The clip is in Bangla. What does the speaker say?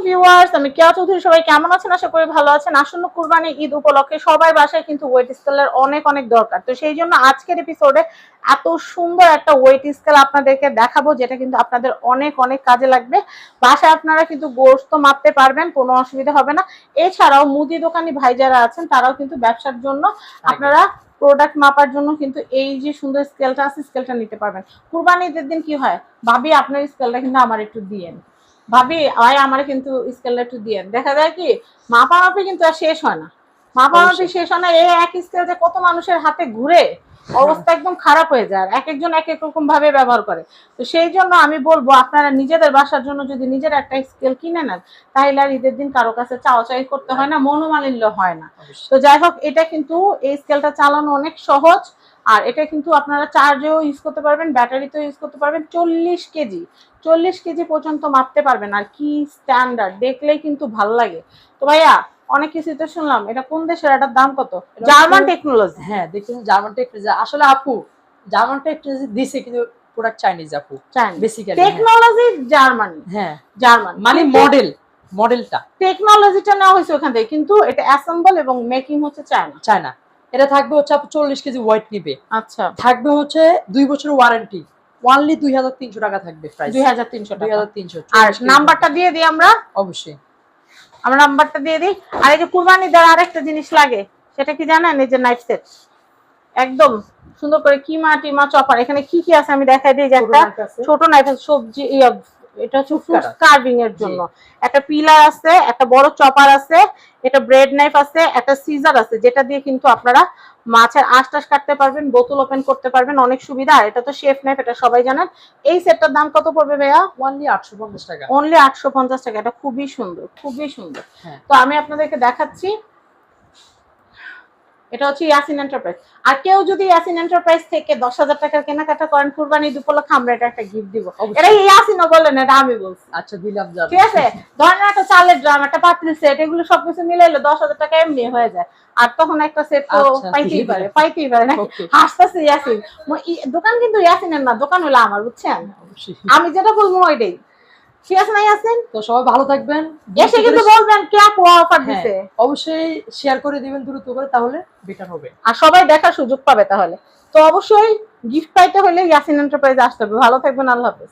আলাইকুম ভিউয়ার্স আমি কেয়া চৌধুরী সবাই কেমন আছেন? আশা করি ভালো আছেন। আসন্ন কুরবানি ঈদ উপলক্ষে সবাই বাসায় কিন্তু ওয়েট স্কেলের অনেক অনেক দরকার। তো সেই জন্য আজকের এপিসোডে এত সুন্দর একটা ওয়েট স্কেল আপনাদেরকে দেখাবো যেটা কিন্তু আপনাদের অনেক অনেক কাজে লাগবে। বাসায় আপনারা কিন্তু গোস্ত মাপতে পারবেন কোনো অসুবিধা হবে না। এছাড়াও মুদি দোকানি ভাই যারা আছেন তারাও কিন্তু ব্যবসার জন্য আপনারা প্রোডাক্ট মাপার জন্য কিন্তু এই যে সুন্দর স্কেলটা আছে স্কেলটা নিতে পারবেন। কুরবানি ঈদের দিন কি হয়? ভাবি আপনার স্কেলটা কিন্তু আমার একটু দিয়েন ভাবি ভাই আমার কিন্তু স্কেলটা একটু দিয়েন। দেখা যায় কি মাপা মাপি কিন্তু আর শেষ হয় না। মাপা মাপি শেষ হয় না এই এক স্কেল যে কত মানুষের হাতে ঘুরে অবস্থা একদম খারাপ হয়ে যায় এক একজন এক এক রকম ভাবে ব্যবহার করে। তো সেই জন্য আমি বলব আপনারা নিজেদের বাসার জন্য যদি নিজের একটা স্কেল কিনে নেন তাহলে আর ঈদের দিন কারও কাছে চাওয়াচাই করতে হয় না মনোমালিন্য হয় না। তো যাই হোক এটা কিন্তু এই স্কেলটা চালানো অনেক সহজ। আর এটা কিন্তু আপনারা চার্জেও ইউজ করতে পারবেন ব্যাটারিতেও ইউজ করতে পারবেন চল্লিশ কেজি। চল্লিশ কেজি পর্যন্ত মাপতে পারবেন আর কি স্ট্যান্ডার্ড দেখলেই কিন্তু ভালো লাগে। তো ভাইয়া অনেক কিছু তো শুনলাম এটা কোন দেশের এটার দাম কত? জার্মান টেকনোলজি হ্যাঁ দেখছেন জার্মান টেকনোলজি আসলে আপু জার্মান টেকনোলজি দিছে কিন্তু প্রোডাক্ট চাইনিজ আপু বেসিক্যালি টেকনোলজি জার্মানি হ্যাঁ। জার্মান মানে মডেল মডেলটা টেকনোলজিটা নেওয়া হয়েছে ওখান থেকে কিন্তু এটা অ্যাসেম্বল এবং মেকিং হচ্ছে চায়না চায়না এটা থাকবে হচ্ছে আপু চল্লিশ কেজি ওয়েট নিবে। আচ্ছা। থাকবে হচ্ছে দুই বছরের ওয়ারেন্টি ওয়ানলি দুই হাজার তিনশো টাকা থাকবে প্রাইস দুই হাজার তিনশো দুই হাজার তিনশো আর নাম্বারটা দিয়ে দিই আমরা? অবশ্যই। আমরা নাম্বারটা দিয়ে দিই। আর এই যে কুরবানি দেওয়ার আরেকটা জিনিস লাগে সেটা কি জানেন? এই যে নাইফ সেট একদম সুন্দর করে কিমা টিমা চপার। এখানে কি কি আছে আমি দেখাই দিই যে ছোট একটা ছোট নাইফ সবজি এটা হচ্ছে ফ্রুট কার্ভিং এর জন্য। একটা পিলার আছে একটা বড় চপার আছে এটা ব্রেড নাইফ আছে একটা সিজার আছে যেটা দিয়ে কিন্তু আপনারা মাছের আশ টাশ কাটতে পারবেন বোতল ওপেন করতে পারবেন অনেক সুবিধা। আর এটা তো শেফ নাইফ এটা সবাই জানেন। এই সেটটার দাম কত পড়বে ভাইয়া? ওয়ানলি আটশো পঞ্চাশ টাকা। অনলি আটশো পঞ্চাশ টাকা। এটা খুবই সুন্দর খুবই সুন্দর। হ্যাঁ। তো আমি আপনাদেরকে দেখাচ্ছি এটা হচ্ছে ইয়াসিন এন্টারপ্রাইজ আর কেউ যদি ইয়াসিন এন্টারপ্রাইজ থেকে দশ হাজার টাকার কেনাকাটা করেন কুরবানি উপলক্ষে আমরা এটা একটা গিফট দিব। এটা ইয়াসিনও বললেন এটা আমি বলছি। আচ্ছা দিলাম যাবে ঠিক আছে? ধরেন একটা চালের ড্রাম একটা পাতিল সেট এগুলো সবকিছু মিলাইলে দশ হাজার টাকা এমনি হয়ে যায়। আর তখন একটা সেট তো আচ্ছা, পাইতেই পারে পাইতেই পারে না. হাসতেছে ইয়াসিন দোকান কিন্তু ইয়াসিনের না দোকান হলো আমার বুঝছেন? আমি যেটা বলব ওইটাই। তো সবাই ভালো থাকবেন। এসে কিন্তু বলবেন কে আপু অফার হ্যাঁ, দিছে। অবশ্যই শেয়ার করে দিবেন দ্রুত করে তাহলে বেটার হবে। আর সবাই দেখার সুযোগ পাবে তাহলে। তো অবশ্যই গিফট পাইতে হলে ইয়াসিন এন্টারপ্রাইজ আসতে হবে। ভালো থাকবেন আল্লাহ হাফেজ।